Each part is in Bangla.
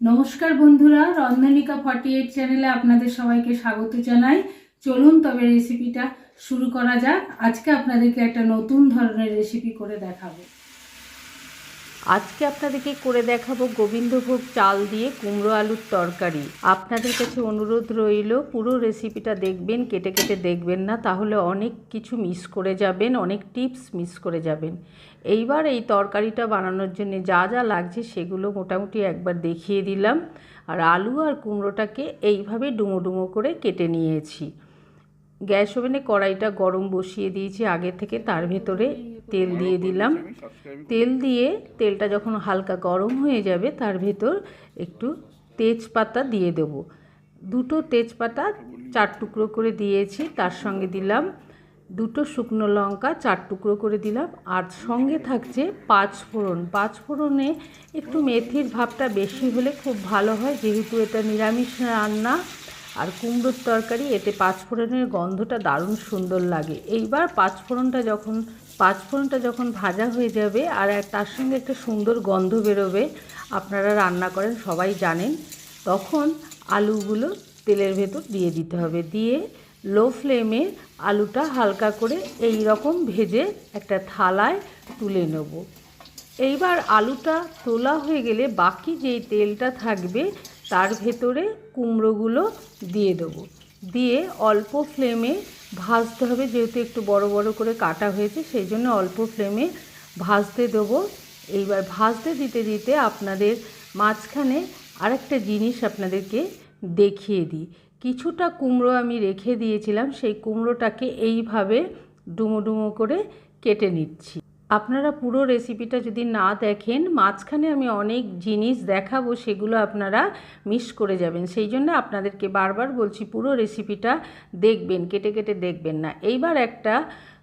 নমস্কার বন্ধুরা রন্ধনিকা ফর্টি এইট চ্যানেলে আপনাদের সবাইকে স্বাগত জানাই। চলুন তবে রেসিপিটা শুরু করা যাক। আজকে আপনাদেরকে একটা নতুন ধরনের রেসিপি করে দেখাবো। আজকে আপনাদেরকে করে দেখাবো গোবিন্দভোগ চাল দিয়ে কুমড়ো আলুর তরকারি। আপনাদের কাছে অনুরোধ রইল, পুরো রেসিপিটা দেখবেন, কেটে কেটে দেখবেন না, তাহলে অনেক কিছু মিস করে যাবেন, অনেক টিপস মিস করে যাবেন। এইবার এই তরকারিটা বানানোর জন্য যা যা লাগছে সেগুলো মোটামুটি একবার দেখিয়ে দিলাম। আর আলু আর কুমড়োটাকে এইভাবে ডুমো ডুমো করে কেটে নিয়েছি। গ্যাস ওভেনে কড়াইটা গরম বসিয়ে দিয়েছি আগে থেকে, তার ভেতরে তেল দিয়ে দিলাম। তেল দিয়ে তেলটা যখন হালকা গরম হয়ে যাবে তার ভেতর একটু তেজপাতা দিয়ে দেব। দুটো তেজপাতা চার টুকরো করে দিয়েছি তার সঙ্গে দিলাম দুটো শুকনো লঙ্কা চার টুকরো করে দিলাম আর সঙ্গে থাকছে পাঁচ ফোড়ন। পাঁচ ফোড়নে একটু মেথির ভাবটা বেশি হলে খুব ভালো হয় যেহেতু এটা নিরামিষ রান্না আর কুমড়োর তরকারি এতে পাঁচফোড়নের গন্ধটা দারুণ সুন্দর লাগে। এইবার পাঁচফোড়নটা যখন পাঁচফোড়নটা যখন ভাজা হয়ে যাবে আর তার সঙ্গে একটা সুন্দর গন্ধ বেরোবে, আপনারা রান্না করেন, সবাই জানেন, তখন আলুগুলো তেলের ভেতর দিয়ে দিতে হবে। দিয়ে লো ফ্লেমে আলুটা হালকা করে এই রকম ভেজে একটা থালায় তুলে নেব। এইবার আলুটা তোলা হয়ে গেলে বাকি যেই তেলটা থাকবে, তার ভেতরে কুমড়োগুলো দিয়ে দেবো। দিয়ে অল্প ফ্লেমে ভাজতে হবে, যেহেতু একটু বড় বড় করে কাটা হয়েছে, সেই জন্য অল্প ফ্লেমে ভাজতে দেবো। এইবার ভাজতে দিতে দিতে আপনাদের মাঝখানে আরেকটা জিনিস আপনাদেরকে দেখিয়ে দিই। কিছুটা কুমড়ো আমি রেখে দিয়েছিলাম, সেই কুমড়োটাকে এইভাবে ডুমো ডুমো করে কেটে নিচ্ছি। আপনারা পুরো রেসিপিটা যদি না দেখেন, মাঝখানে আমি অনেক জিনিস দেখাবো, সেগুলো আপনারা মিস করে যাবেন। সেই জন্য আপনাদেরকে বারবার বলছি, পুরো রেসিপিটা দেখবেন, কেটে কেটে দেখবেন না। এইবার একটা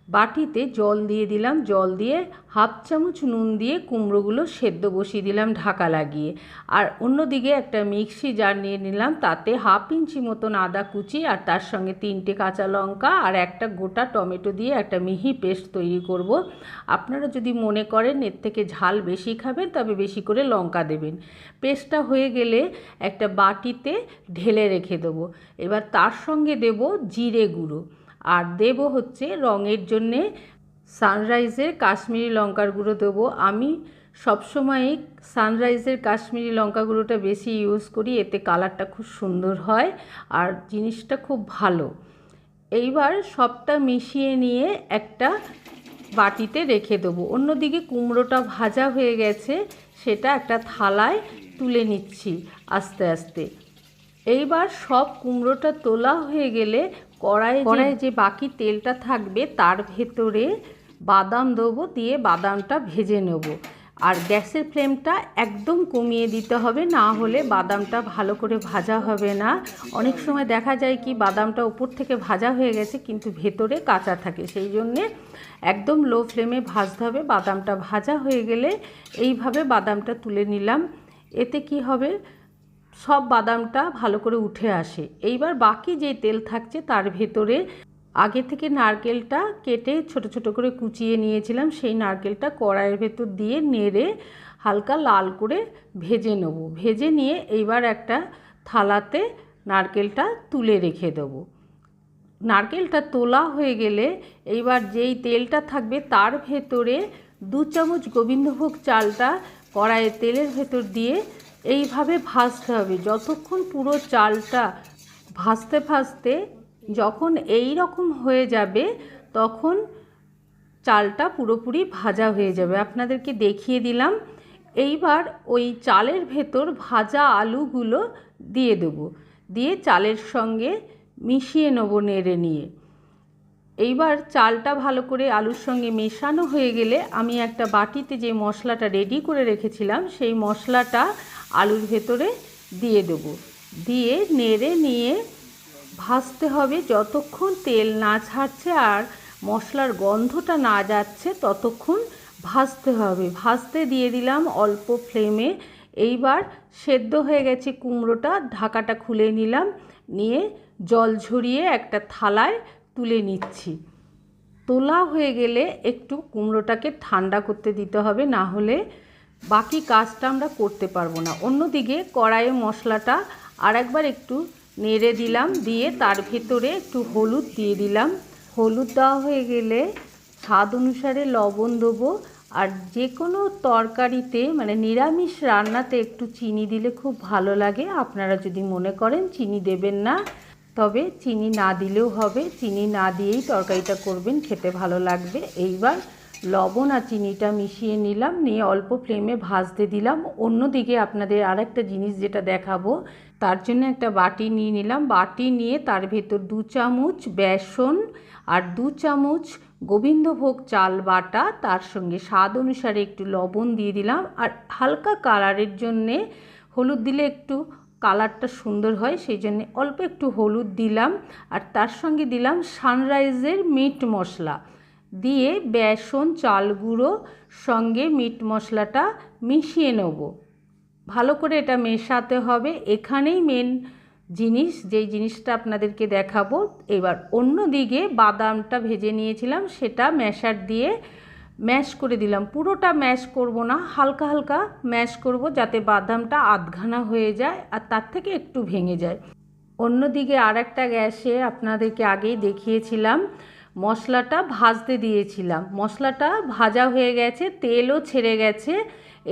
বাটিতে জল দিয়ে দিলাম, জল দিয়ে হাফ চামচ নুন দিয়ে কুমড়োগুলো সেদ্ধ বসিয়ে দিলাম ঢাকা লাগিয়ে। আর অন্যদিকে একটা মিক্সি জার নিয়ে নিলাম, তাতে হাফ ইঞ্চি মতন আদা কুচি আর তার সঙ্গে তিনটে কাঁচা লঙ্কা আর একটা গোটা টমেটো দিয়ে একটা মিহি পেস্ট তৈরি করব। আপনারা যদি মনে করেন এর থেকে ঝাল বেশি খাবেন, তবে বেশি করে লঙ্কা দেবেন। পেস্টটা হয়ে গেলে একটা বাটিতে ঢেলে রেখে দেবো। এবার তার সঙ্গে দেব জিরে গুঁড়ো। আর দেব হচ্ছে রঙের জন্যে সানরাইজের কাশ্মীরি লঙ্কার গুঁড়ো দেবো। আমি সবসময়ই সানরাইজের কাশ্মীরি লঙ্কা গুঁড়োটা বেশি ইউজ করি, এতে কালারটা খুব সুন্দর হয় আর জিনিসটা খুব ভালো। এইবার সবটা মিশিয়ে নিয়ে একটা বাটিতে রেখে দেবো। অন্যদিকে কুমড়োটা ভাজা হয়ে গেছে, সেটা একটা থালায় তুলে নিচ্ছি আস্তে আস্তে। এইবার সব কুমড়োটা তোলা হয়ে গেলে কড়াই কড়াই যে বাকি তেলটা থাকবে, তার ভেতরে বাদাম দেবো, দিয়ে বাদামটা ভেজে নেব। আর গ্যাসের ফ্লেমটা একদম কমিয়ে দিতে হবে, না হলে বাদামটা ভালো করে ভাজা হবে না। অনেক সময় দেখা যায় কি, বাদামটা উপর থেকে ভাজা হয়ে গেছে, কিন্তু ভেতরে কাঁচা থাকে। সেই জন্যে একদম লো ফ্লেমে ভাজতে হবে। বাদামটা ভাজা হয়ে গেলে এইভাবে বাদামটা তুলে নিলাম। এতে কি হবে? সব বাদামটা ভালো করে উঠে আসে। এইবার বাকি যে তেল থাকছে তার ভেতরে আগে থেকে নারকেলটা কেটে ছোট ছোট করে কুচিয়ে নিয়েছিলাম, সেই নারকেলটা কড়াইয়ের ভেতর দিয়ে নেড়ে হালকা লাল করে ভেজে নেব। ভেজে নিয়ে এইবার একটা থালাতে নারকেলটা তুলে রেখে দেবো। নারকেলটা তোলা হয়ে গেলে এইবার যেই তেলটা থাকবে তার ভেতরে দু চামচ গোবিন্দভোগ চালটা কড়াইয়ে তেলের ভেতর দিয়ে এইভাবে ভাজতে হবে। যতক্ষণ পুরো চালটা ভাজতে ভাজতে যখন এই রকম হয়ে যাবে, তখন চালটা পুরোপুরি ভাজা হয়ে যাবে। আপনাদেরকে দেখিয়ে দিলাম। এইবার ওই চালের ভেতর ভাজা আলুগুলো দিয়ে দেবো। দিয়ে চালের সঙ্গে মিশিয়ে নেব নেড়ে নিয়ে। এইবার চালটা ভালো করে আলুর সঙ্গে মেশানো হয়ে গেলে আমি একটা বাটিতে যে মশলাটা রেডি করে রেখেছিলাম, সেই মশলাটা আলুর ভেতরে দিয়ে দেবো। দিয়ে নেড়ে নিয়ে ভাজতে হবে। যতক্ষণ তেল না ছাড়ছে আর মশলার গন্ধটা না যাচ্ছে, ততক্ষণ ভাজতে হবে। ভাজতে দিয়ে দিলাম অল্প ফ্লেমে। এইবার সেদ্ধ হয়ে গেছে কুমড়োটা, ঢাকাটা খুলে নিলাম। নিয়ে জল ঝরিয়ে একটা থালায় তুলে নিচ্ছি। তোলা হয়ে গেলে একটু কুমড়োটাকে ঠান্ডা করতে দিতে হবে, না হলে বাকি কাজটা আমরা করতে পারব না। অন্যদিকে কড়াইয়ে মশলাটা আর একবার একটু নেড়ে দিলাম, দিয়ে তার ভেতরে একটু হলুদ দিয়ে দিলাম। হলুদ দেওয়া হয়ে গেলে স্বাদ অনুসারে লবণ দেবো। আর যে কোনো তরকারিতে মানে নিরামিষ রান্নাতে একটু চিনি দিলে খুব ভালো লাগে। আপনারা যদি মনে করেন চিনি দেবেন না, তবে চিনি না দিলেও হবে। চিনি না দিয়েই তরকারিটা করবেন, খেতে ভালো লাগবে। এইবার লবণ আর চিনিটা মিশিয়ে নিলাম, নিয়ে অল্প ফ্লেমে ভাজতে দিলাম। অন্যদিকে আপনাদের আর একটা জিনিস যেটা দেখাবো, তার জন্য একটা বাটি নিয়ে নিলাম। বাটি নিয়ে তার ভেতর দু চামচ বেসন আর দু চামচ গোবিন্দভোগ চাল বাটা, তার সঙ্গে স্বাদ অনুসারে একটু লবণ দিয়ে দিলাম। আর হালকা কালারের জন্যে হলুদ দিলে একটু কালারটা সুন্দর হয়, সেই জন্য অল্প একটু হলুদ দিলাম। আর তার সঙ্গে দিলাম সানরাইজের মিট মশলা। দিয়ে বেসন চাল গুঁড়ো সঙ্গে মিট মশলাটা মিশিয়ে নেব। ভালো করে এটা মেশাতে হবে। এখানেই মেন জিনিস, যেই জিনিসটা আপনাদেরকে দেখাবো, এবার অন্য দিকে বাদামটা ভেজে নিয়েছিলাম, সেটা ম্যাশার দিয়ে ম্যাশ করে দিলাম। পুরোটা ম্যাশ করব না, হালকা হালকা ম্যাশ করব যাতে বাদামটা আধঘানা হয়ে যায় আর তার থেকে একটু ভেঙে যায়। অন্যদিকে আর একটা গ্যাসে আপনাদেরকে আগেই দেখিয়েছিলাম মশলাটা ভাজতে দিয়েছিলাম। মশলাটা ভাজা হয়ে গেছে, তেলও ছেড়ে গেছে।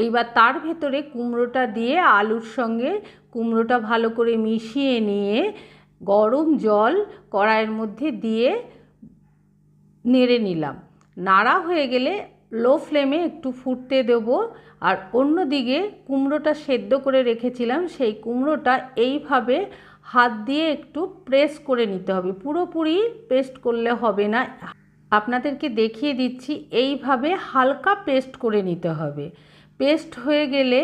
এইবার তার ভেতরে কুমড়োটা দিয়ে আলুর সঙ্গে কুমড়োটা ভালো করে মিশিয়ে নিয়ে গরম জল কড়াইয়ের মধ্যে দিয়ে নেড়ে নিলাম। নাড়া হয়ে গেলে লো ফ্লেমে একটু ফুটতে দেবো আর অন্যদিকে কুমড়োটা সেদ্ধ করে রেখেছিলাম, সেই কুমড়োটা এইভাবে হাত দিয়ে একটু প্রেস করে নিতে হবে। পুরোপুরি পেস্ট করলে হবে না। আপনাদেরকে দেখিয়ে দিচ্ছি, এইভাবে হালকা পেস্ট করে নিতে হবে। পেস্ট হয়ে গেলে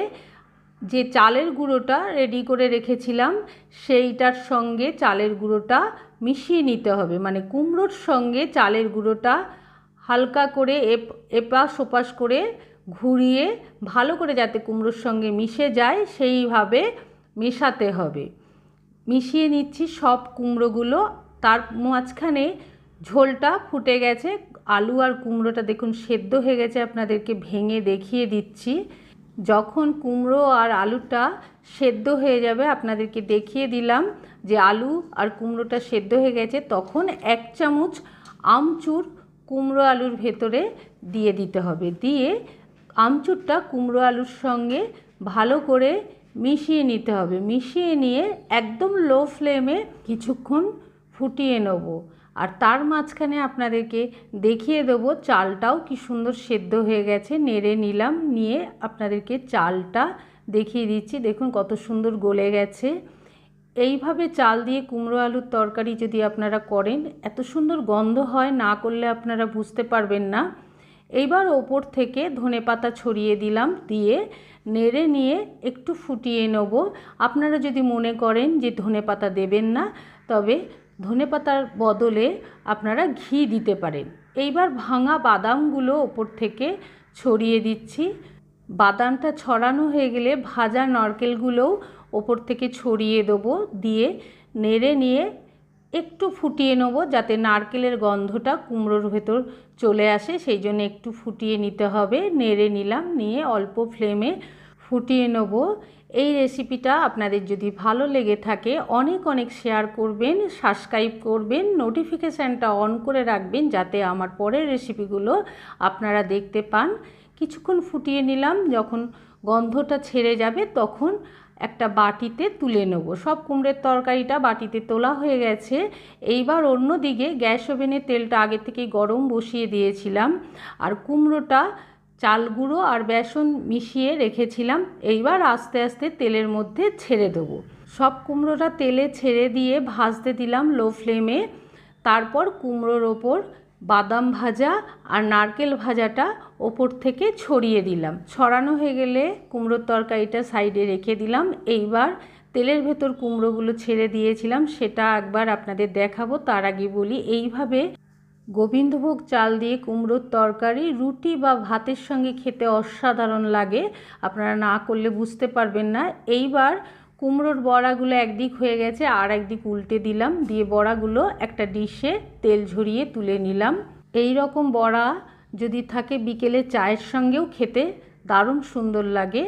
যে চালের গুঁড়োটা রেডি করে রেখেছিলাম, সেইটার সঙ্গে চালের গুঁড়োটা মিশিয়ে নিতে হবে। মানে কুমড়োর সঙ্গে চালের গুঁড়োটা হালকা করে এপাশ ওপাশ করে ঘুরিয়ে ভালো করে যাতে কুমড়োর সঙ্গে মিশে যায়, সেইভাবে মেশাতে হবে। মিশিয়ে নিচ্ছি সব কুমড়োগুলো। তার মাঝখানে ঝোলটা ফুটে গেছে। আলু আর কুমড়োটা দেখুন সেদ্ধ হয়ে গেছে, আপনাদেরকে ভেঙে দেখিয়ে দিচ্ছি। যখন কুমড়ো আর আলুটা সেদ্ধ হয়ে যাবে, আপনাদেরকে দেখিয়ে দিলাম যে আলু আর কুমড়োটা সেদ্ধ হয়ে গেছে। তখন এক চামচ আমচুর কুমড়ো আলুর ভেতরে দিয়ে দিতে হবে। দিয়ে আমচুরটা কুমড়ো আলুর সঙ্গে ভালো করে মিশিয়ে নিতে হবে। মিশিয়ে নিয়ে একদম লো ফ্লেমে কিছুক্ষণ ফুটিয়ে নেব। আর তার মাঝখানে আপনাদেরকে দেখিয়ে দেবো চালটাও কি সুন্দর সেদ্ধ হয়ে গেছে। নেড়ে নিলাম, নিয়ে আপনাদেরকে চালটা দেখিয়ে দিচ্ছি। দেখুন কত সুন্দর গলে গেছে। এইভাবে চাল দিয়ে কুমড়ো আলুর তরকারি যদি আপনারা করেন, এত সুন্দর গন্ধ হয় না করলে আপনারা বুঝতে পারবেন না। এইবার ওপর থেকে ধনে পাতা ছড়িয়ে দিলাম, দিয়ে নেড়ে নিয়ে একটু ফুটিয়ে নেব। আপনারা যদি মনে করেন যে ধনে পাতা দেবেন না, তবে ধনে পাতার বদলে আপনারা ঘি দিতে পারেন। এইবার ভাঙা বাদামগুলো ওপর থেকে ছড়িয়ে দিচ্ছি। বাদামটা ছড়ানো হয়ে গেলে ভাজা নারকেলগুলোও ওপর থেকে ছড়িয়ে দেবো, দিয়ে নেড়ে নিয়ে একটু ফুটিয়ে নেব, যাতে নারকেলের গন্ধটা কুমড়োর ভেতর চলে আসে, সেই জন্য একটু ফুটিয়ে নিতে হবে। নেড়ে নিলাম, নিয়ে অল্প ফ্লেমে ফুটিয়ে নেব। এই রেসিপিটা আপনাদের যদি ভালো লেগে থাকে, অনেক অনেক শেয়ার করবেন, সাবস্ক্রাইব করবেন, নোটিফিকেশানটা অন করে রাখবেন, যাতে আমার পরের রেসিপিগুলো আপনারা দেখতে পান। কিছুক্ষণ ফুটিয়ে নিলাম, যখন গন্ধটা ছেড়ে যাবে, তখন একটা বাটিতে তুলে নেব। সব কুমড়ের তরকারিটা বাটিতে তোলা হয়ে গেছে। এইবার অন্য দিকে গ্যাস ওভেনে তেলটা আগে থেকেই গরম বসিয়ে দিয়েছিলাম আর কুমড়োটা চাল গুঁড়ো আর বেসন মিশিয়ে রেখেছিলাম। এইবার আস্তে আস্তে তেলের মধ্যে ছেড়ে দেবো। সব কুমড়োটা তেলে ছেড়ে দিয়ে ভাজতে দিলাম লো ফ্লেমে। তারপর কুমড়োর ওপর বাদাম ভাজা আর নারকেল ভাজাটা ওপর থেকে ছড়িয়ে দিলাম। ছড়ানো হয়ে গেলে কুমড়োর তরকারিটা সাইডে রেখে দিলাম। এইবার তেলের ভেতর কুমড়োগুলো ছেড়ে দিয়েছিলাম, সেটা একবার আপনাদের দেখাবো। তার আগে বলি, এইভাবে গোবিন্দভোগ চাল দিয়ে কুমড়োর তরকারি রুটি বা ভাতের সঙ্গে খেতে অসাধারণ লাগে। আপনারা না করলে বুঝতে পারবেন না। এইবার কুমড়োর বড়াগুলো একদিক হয়ে গেছে, আর একদিক উল্টে দিলাম। দিয়ে বড়াগুলো একটা ডিশে তেল ঝরিয়ে তুলে নিলাম। এই রকম বড়া যদি থাকে বিকেলে চায়ের সঙ্গেও খেতে, দারুণ সুন্দর লাগে।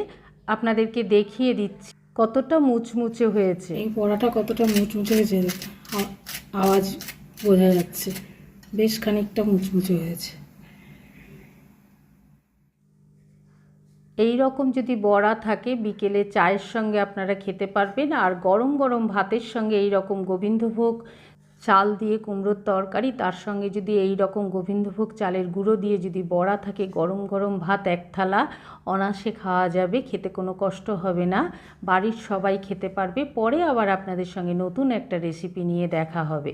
আপনাদেরকে দেখিয়ে দিচ্ছি কতটা মুচমুচে হয়েছে। এই বড়াটা কতটা মুচমুচে হয়েছে আওয়াজ বোঝা যাচ্ছে। বেশ খানিকটা মুচমুচে হয়েছে। এই রকম যদি বড়া থাকে, বিকেলে চায়ের সঙ্গে আপনারা খেতে পারবেন। আর গরম গরম ভাতের সঙ্গে এই রকম গোবিন্দভোগ চাল দিয়ে কুমড়োর তরকারি, তার সঙ্গে যদি এই রকম গোবিন্দভোগ চালের গুঁড়ো দিয়ে যদি বড়া থাকে, গরম গরম ভাত এক থালা অনাসে খাওয়া যাবে, খেতে কোনো কষ্ট হবে না। বাড়ির সবাই খেতে পারবে। পরে আবার আপনাদের সঙ্গে নতুন একটা রেসিপি নিয়ে দেখা হবে।